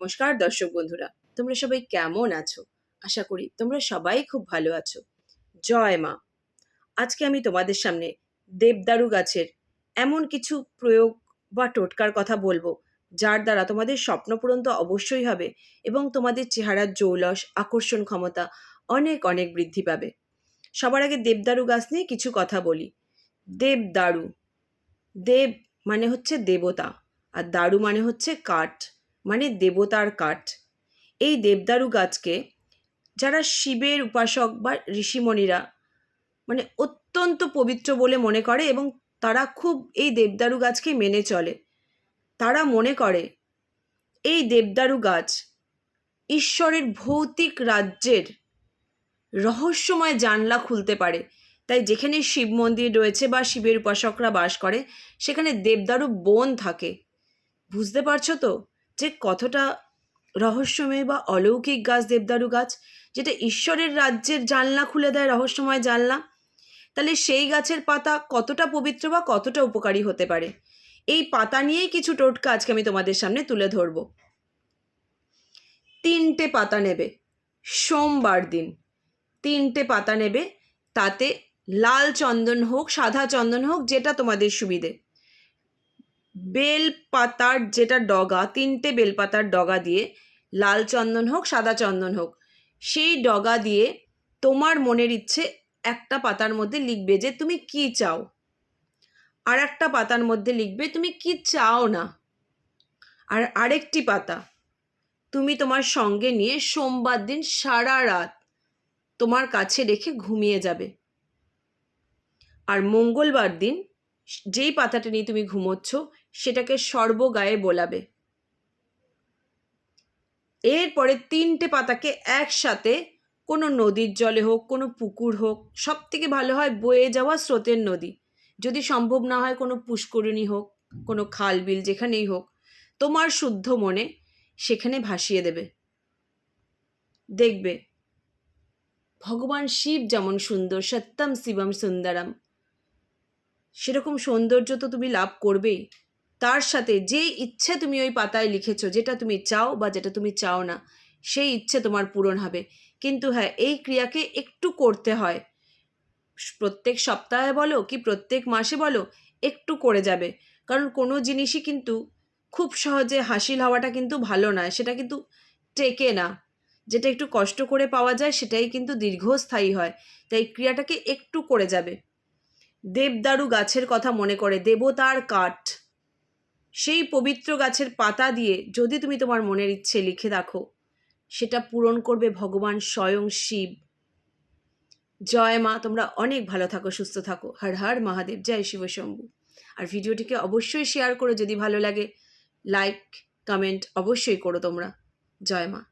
নমস্কার দর্শক বন্ধুরা, তোমরা সবাই কেমন আছো? আশা করি তোমরা সবাই খুব ভালো আছো। জয় মা। আজকে আমি তোমাদের সামনে দেবদারু গাছের এমন কিছু প্রয়োগ বা টোটকার কথা বলব, যার দ্বারা তোমাদের স্বপ্ন পূরণ তো অবশ্যই হবে এবং তোমাদের চেহারার জৌলস, আকর্ষণ ক্ষমতা অনেক অনেক বৃদ্ধি পাবে। সবার আগে দেবদারু গাছ নিয়ে কিছু কথা বলি। দেবদারু। দেব মানে হচ্ছে দেবতা, আর দারু মানে হচ্ছে কাঠ। মানে দেবতার কাঠ। এই দেবদারু গাছকে যারা শিবের উপাসক বা ঋষিমণিরা মানে অত্যন্ত পবিত্র বলে মনে করে এবং তারা খুব এই দেবদারু গাছকে মেনে চলে, তারা মনে করে এই দেবদারু গাছ ঈশ্বরের ভৌতিক রাজ্যের রহস্যময় জানলা খুলতে পারে। তাই যেখানে শিব মন্দির রয়েছে বা শিবের উপাসকরা বাস করে, সেখানে দেবদারু বন থাকে। বুঝতে পারছ তো? যে কতটা রহস্যময় বা অলৌকিক গাছ, দেবদারু গাছ, যেটা ঈশ্বরের রাজ্যের জানলা খুলে দেয় রহস্যময় জানলা? তাহলে সেই গাছের পাতা কতটা পবিত্র বা কতটা উপকারী হতে পারে? এই পাতা নিয়েই কিছু টোটকা আজকে আমি তোমাদের সামনে তুলে ধরব। তিনটে পাতা নেবে সোমবার দিন। তিনটে পাতা নেবে, তাতে লাল চন্দন হোক, সাদা চন্দন হোক, যেটা তোমাদের সুবিধে। বেল পাতার যেটা ডগা, তিনটে বেলপাতার ডগা দিয়ে, লাল চন্দন হোক, সাদা চন্দন হোক, সেই ডগা দিয়ে তোমার মনের ইচ্ছে একটা পাতার মধ্যে লিখবে যে তুমি কি চাও। আর একটা পাতার মধ্যে লিখবে, তুমি কি চাও না। আর আরেকটি পাতা, তুমি তোমার সঙ্গে নিয়ে সোমবার দিন সারা রাত তোমার কাছে রেখে ঘুমিয়ে যাবে। আর মঙ্গলবার দিন, যেই পাতাটা নিয়ে তুমি ঘুমোচ্ছ সেটাকে সর্বগায়ে বোলাবে। এরপরে তিনটে পাতাকে একসাথে কোনো নদীর জলে হোক, কোনো পুকুর হোক সব থেকে ভালো হয় বয়ে যাওয়া স্রোতের নদী। যদি সম্ভব না হয় কোনো পুষ্করিণী হোক, কোনো খাল বিল যেখানেই হোক, তোমার শুদ্ধ মনে সেখানে ভাসিয়ে দেবে। দেখবে, ভগবান শিব যেমন সুন্দর, সত্যম শিবম সুন্দরম। সেরকম সৌন্দর্য তো তুমি লাভ করবেই। তার সাথে যে ইচ্ছে তুমি ওই পাতায় লিখেছো, যেটা তুমি চাও বা যেটা তুমি চাও না, সেই ইচ্ছে তোমার পূরণ হবে। কিন্তু হ্যাঁ এই ক্রিয়াকে একটু করতে হয়। প্রত্যেক সপ্তাহে বলো কি প্রত্যেক মাসে বলো, একটু করে যাবে। কারণ কোনো জিনিসই কিন্তু খুব সহজে হাসিল হওয়াটা কিন্তু ভালো নয় সেটা কিন্তু টেকে না। যেটা একটু কষ্ট করে পাওয়া যায়, সেটাই কিন্তু দীর্ঘস্থায়ী হয়। তাই ক্রিয়াটাকে একটু করে যাবে। দেবদারু গাছের কথা মনে করে, দেবতার কাঠ। সেই পবিত্র গাছের পাতা দিয়ে যদি তুমি তোমার মনের ইচ্ছে লিখে দেখো সেটা পূরণ করবে ভগবান স্বয়ং শিব। জয় মা, তোমরা অনেক ভালো থাকো, সুস্থ থাকো। হর হর মহাদেব, জয় শিব শম্ভু। আর ভিডিওটিকে অবশ্যই শেয়ার করো যদি ভালো লাগে। লাইক, কমেন্ট অবশ্যই করো তোমরা। জয় মা।